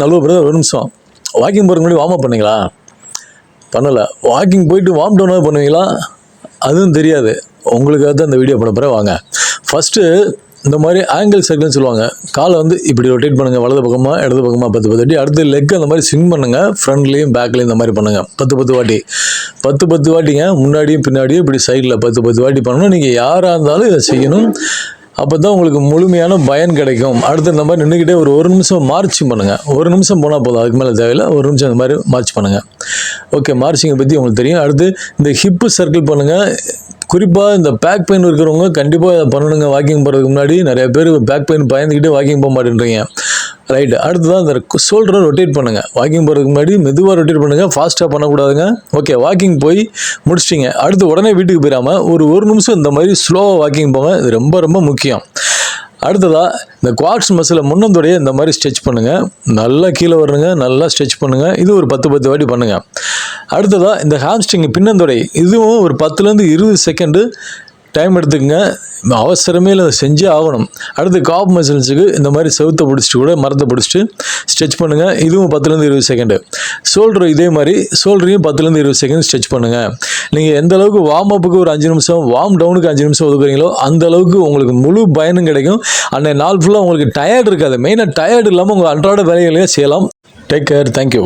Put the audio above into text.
Hello brother ஒரு நிமிஷம். Walking போகிற முன்னாடி வார்ம் அப் பண்ணீங்களா? பண்ணலை. வாக்கிங் போயிட்டு வார்ம் டவுனாக பண்ணுவீங்களா? அதுவும் தெரியாது. உங்களுக்காக தான் இந்த வீடியோ பண்ண போகிறேன் வாங்க. ஃபஸ்ட்டு இந்த மாதிரி ஆங்கிள் சர்க்கிள்னு சொல்லுவாங்க. காலை வந்து இப்படி ரொட்டேட் பண்ணுங்கள் வலது பக்கமாக இடது பக்கமாக பத்து பத்து வாட்டி. அடுத்து லெக் அந்த மாதிரி ஸ்விங் பண்ணுங்கள் ஃப்ரண்ட்லேயும் பேக்லேயும் இந்த மாதிரி பண்ணுங்கள் பத்து பத்து வாட்டி. பத்து பத்து வாட்டிங்க. முன்னாடியும் பின்னாடியும் இப்படி சைடில் பத்து பத்து வாட்டி பண்ணணும் நீங்கள் யாராக இருந்தாலும் இதை செய்யணும். அப்போ தான் உங்களுக்கு முழுமையான பயன் கிடைக்கும். அடுத்து இந்த மாதிரி நின்றுக்கிட்டே ஒரு ஒரு நிமிஷம் மார்ச்சிங் பண்ணுங்கள் ஒரு நிமிஷம் போனால் போதும் அதுக்கு மேலே தேவையில்லை. ஒரு நிமிஷம் இந்த மாதிரி மார்ச் பண்ணுங்கள் ஓகே மார்ச்சிங்கை பற்றி உங்களுக்கு தெரியும். அடுத்து இந்த ஹிப்பு சர்க்கிள் பண்ணுங்கள் குறிப்பாக இந்த பேக் பெயின் இருக்கிறவங்க கண்டிப்பாக இதை பண்ணணுங்க. வாக்கிங் போகிறதுக்கு முன்னாடி நிறைய பேர் பேக் பெயின் பயந்துக்கிட்டு வாக்கிங் போக மாட்டேன்றீங்க. ரைட்டு அடுத்ததான் இந்த ஷோல்டரை ரொட்டேட் பண்ணுங்கள் வாக்கிங் போகிறதுக்கு முன்னாடி மெதுவாக ரொட்டேட் பண்ணுங்கள் ஃபாஸ்ட்டாக பண்ணக்கூடாதுங்க. ஓகே வாக்கிங் போய் முடிச்சிட்டிங்க. அடுத்து உடனே வீட்டுக்கு போயிடாமல் ஒரு ஒரு நிமிஷம் இந்த மாதிரி ஸ்லோவாக வாக்கிங் போங்க. இது ரொம்ப ரொம்ப முக்கியம். அடுத்ததாக இந்த குவாட்ஸ் மசில் முன்னந்தோடைய இந்த மாதிரி ஸ்ட்ரெச் பண்ணுங்கள் நல்லா கீழே வரணுங்க. நல்லா ஸ்ட்ரெச் பண்ணுங்கள் இது ஒரு பத்து பத்து வாட்டி பண்ணுங்கள் அடுத்ததாக இந்த ஹாம்ஸ்டிங் பின்னந்தொடை. இதுவும் ஒரு பத்துலேருந்து இருபது செகண்டு டைம் எடுத்துக்கங்க. அவசரமே இல்லை செஞ்சே ஆகணும். அடுத்து காப் மசில்ஸுக்கு இந்த மாதிரி செவுத்தை பிடிச்சிட்டு கூட மரத்தை பிடிச்சிட்டு ஸ்ட்ரெச் பண்ணுங்கள் இதுவும் பத்துலேருந்து இருபது செகண்டு ஷோல்டர் இதே மாதிரி ஷோல்டரையும் பத்துலேருந்து இருபது செகண்ட் ஸ்ட்ரெச் பண்ணுங்கள் நீங்கள் எந்த அளவுக்கு வார்ம் அப்புக்கு ஒரு அஞ்சு நிமிஷம் வார்ம் டவுனுக்கு அஞ்சு நிமிஷம் ஒதுக்குறீங்களோ அந்த அளவுக்கு உங்களுக்கு முழு பயனும் கிடைக்கும். அன்றைய நாள் ஃபுல்லாக உங்களுக்கு டயர்டு இருக்காது. மெயினாக டயர்டு இல்லாமல் உங்கள் அன்றாட வேலைகளையே செய்யலாம். Take care thank you